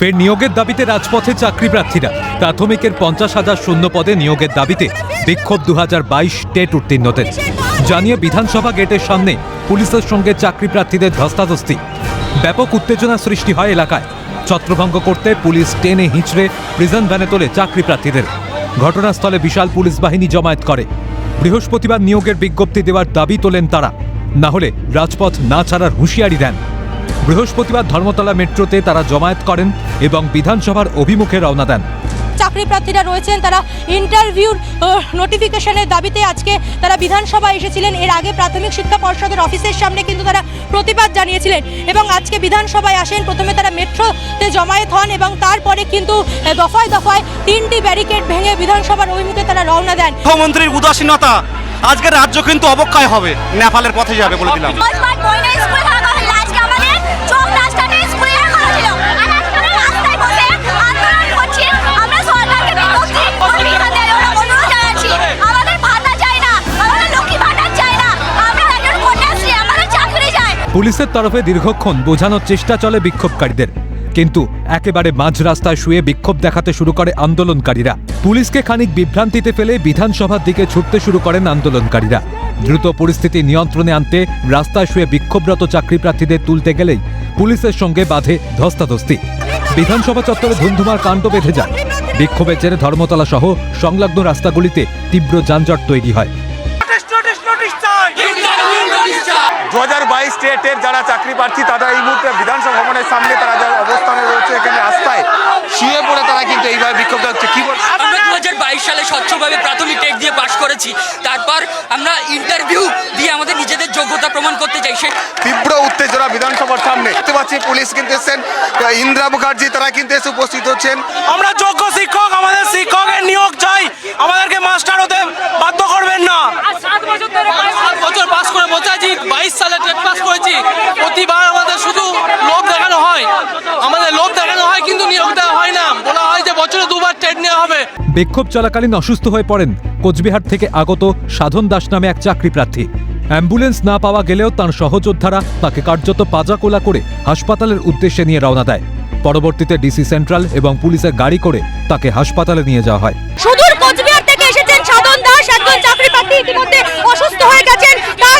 ফের নিয়োগের দাবিতে রাজপথে চাকরি প্রার্থীরা। প্রাথমিকের পঞ্চাশ হাজার শূন্য পদে নিয়োগের দাবিতে বিক্ষোভ দু হাজার বাইশ টেট উত্তীর্ণদের। জানিয়ে বিধানসভা গেটের সামনে পুলিশের সঙ্গে চাকরি প্রার্থীদের ধস্তাধস্তি। ব্যাপক উত্তেজনা সৃষ্টি হয় এলাকায়। ছত্রভঙ্গ করতে পুলিশ টেনে হিঁচড়ে প্রিজন ভ্যানে তোলে চাকরি প্রার্থীদের। ঘটনাস্থলে বিশাল পুলিশ বাহিনী জমায়েত করে। বৃহস্পতিবার নিয়োগের বিজ্ঞপ্তি দেওয়ার দাবি তোলেন তারা। না হলে রাজপথ না ছাড়ার হুঁশিয়ারি দেন। বৃহস্পতিবার ধর্মতলা মেট্রোতে তারা জমায়েত করেন এবং বিধানসভার অভিমুখে রওনা দেন। চাকরি প্রার্থীরা রয়েছেন তারা ইন্টারভিউর নোটিফিকেশনের দাবিতে আজকে তারা বিধানসভায় এসেছিলেন। এর আগে প্রাথমিক শিক্ষা পর্ষদের অফিসের সামনে কিন্তু তারা প্রতিবাদ জানিয়েছিলেন এবং আজকে বিধানসভায় আসেন। প্রথমে তারা মেট্রোতে জমায়েত হন এবং তারপরে কিন্তু দফায় দফায় তিনটি ব্যারিকেড ভেঙে বিধানসভার অভিমুখে তারা রওনা দেন। মুখ্যমন্ত্রীর উদাসীনতা আজকে রাজ্য কিন্তু অবক্ষয় হবে। নেপালের পথে যাবে বলে দিলাম। পুলিশের তরফে দীর্ঘক্ষণ বোঝানোর চেষ্টা চলে বিক্ষোভকারীদের। কিন্তু একেবারে মাঝ রাস্তায় শুয়ে বিক্ষোভ দেখাতে শুরু করে আন্দোলনকারীরা। পুলিশকে খানিক বিভ্রান্তিতে ফেলে বিধানসভার দিকে ছুটতে শুরু করেন আন্দোলনকারীরা। দ্রুত পরিস্থিতি নিয়ন্ত্রণে আনতে রাস্তায় শুয়ে বিক্ষোভরত চাকরি প্রার্থীদের তুলতে গেলেই পুলিশের সঙ্গে বাধে ধস্তাধস্তি। বিধানসভা চত্বরে ধুমধুমার কাণ্ড বেঁধে যায়। বিক্ষোভের জেরে ধর্মতলা সহ সংলগ্ন রাস্তাগুলিতে তীব্র যানজট তৈরি হয়। দু হাজার বাইশ স্টেটের যারা চাকরি প্রার্থী তারা এই মুহূর্তে বিধানসভা ভবনের সামনে তারা যারা অবস্থানে রয়েছে এখানে রাস্তায় শুয়ে পড়ে তারা কিন্তু এইভাবে বিক্ষোভ হচ্ছে কি বল আমরা দু হাজার বাইশ সালে স্বচ্ছভাবে প্রাথমিক টেট দিয়ে পাশ করেছি। তারপর আমরা ইন্টারভিউ দিয়ে আমাদের নিজেদের যোগ্যতা প্রমাণ করতে চাই। সে তীব্র উত্তেজনা বিধানসভার সামনে। দেখতে পাচ্ছি পুলিশ কিন্তু এসেছেন। ইন্দিরা মুখার্জি তারা কিন্তু এসে উপস্থিত হচ্ছেন। আমরা যোগ্য শিক্ষক আমাদের শিক্ষকের নিয়োগ চাই আমাদেরকে মাস্টার হতে বাধ্য করবেন না সাত বছর পাস করে বসে আছি বাইশ সালে টেট পাস করেছি প্রতিবার আমাদের শুধু লোভ দেখানো হয় আমাদের লোভ দেখানো হয় কিন্তু নিয়োগ দেওয়া হয় না বলা হয় যে বছরে দুবার টেট নেওয়া হবে বিক্ষোভ চলাকালীন অসুস্থ হয়ে পড়েন কোচবিহার থেকে আগত সাধন দাস নামে এক চাকরি প্রার্থী। অ্যাম্বুলেন্স না পাওয়া গেলেও তার সহযোদ্ধারা তাকে কার্যত পাজাকোলা করে হাসপাতালের উদ্দেশ্যে নিয়ে রওনা দেয়। পরবর্তীতে ডিসি সেন্ট্রাল এবং পুলিশের গাড়ি করে তাকে হাসপাতালে নিয়ে যাওয়া হয়। সুদূর কোচবিহার থেকে এসেছেন সাধন দাস, একজন চাকরি প্রার্থী। ইতিমধ্যে অসুস্থ হয়ে গেছেন।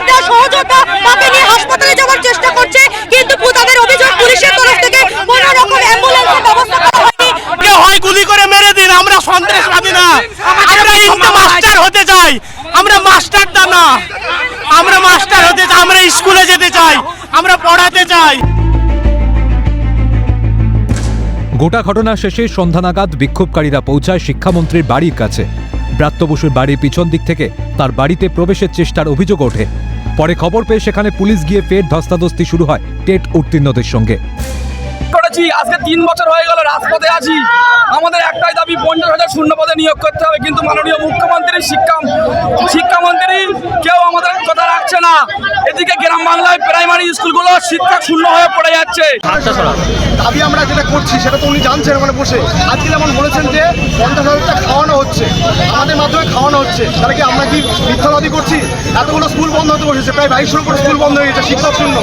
তার সহযোদ্ধা, তাকে নিয়ে হাসপাতালে যাওয়ার চেষ্টা করছে, কিন্তু তাদের অভিযোগ পুলিশের তরফ থেকে কোনো রকম অ্যাম্বুলেন্সের ব্যবস্থা করা হয়নি কে হয় গুলি করে মেরে দিন আমরা সন্ত্রাসবাদী না আমরা কিন্তু মাস্টার হতে চাই, আমরা মাস্টার দা না। আমরা মাস্টার হতে চাই, আমরা স্কুলে যেতে চাই, আমরা পড়াতে চাই। গোটা ঘটনা শেষে সন্ধ্যা নাগাদ বিক্ষোভকারীরা পৌঁছায় শিক্ষামন্ত্রীর বাড়ির কাছে। ব্রাত্য বসুর বাড়ির পিছন দিক থেকে তার বাড়িতে প্রবেশের চেষ্টার অভিযোগ ওঠে। পরে খবর পেয়ে সেখানে পুলিশ গিয়ে ফের ধস্তাধস্তি শুরু হয় টেট উত্তীর্ণদের সঙ্গে। করেছি। আজকে তিন বছর হয়ে গেল রাজপথে আছি। আমাদের একটাই দাবি, পঞ্চাশ হাজার শূন্য পদে নিয়োগ করতে হবে। কিন্তু মাননীয় মুখ্যমন্ত্রী শিক্ষা শিক্ষামন্ত্রী কেউ আমাদের কথা রাখছে না। এদিকে গ্রাম বাংলায় প্রাইমারি স্কুলগুলো শিক্ষক শূন্য হয়ে পড়ে যাচ্ছে। দাবি আমরা যেটা করছি সেটা তো উনি জানছেন ওখানে বসে। আজকে যেমন বলেছেন যে পঞ্চাশ হাজার টাকা খাওয়ানো হচ্ছে আমাদের মাধ্যমে খাওয়ানো হচ্ছে। তাহলে কি আমরা কি মিথ্যাবাদী করছি? এতগুলো স্কুল বন্ধ হতে বসেছে প্রায় বাইশশোর উপরে স্কুল বন্ধ হয়ে গেছে শিক্ষক শূন্য।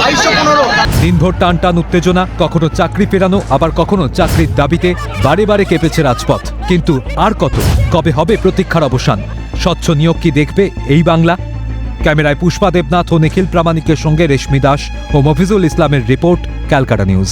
বাইশশো পনেরো। দিনভর টান টান উত্তেজনা কখনো চাকরি ফেরানো আবার কখনো চাকরির দাবিতে বারে বারে কেঁপেছে রাজপথ। কিন্তু আর কত? কবে হবে প্রতীক্ষার অবসান? স্বচ্ছ নিয়োগ কি দেখবে এই বাংলা? ক্যামেরায় পুষ্পা দেবনাথ ও নিখিল প্রামাণিকের সঙ্গে রেশমি দাস ও মফিজুল ইসলামের রিপোর্ট, ক্যালকাটা নিউজ।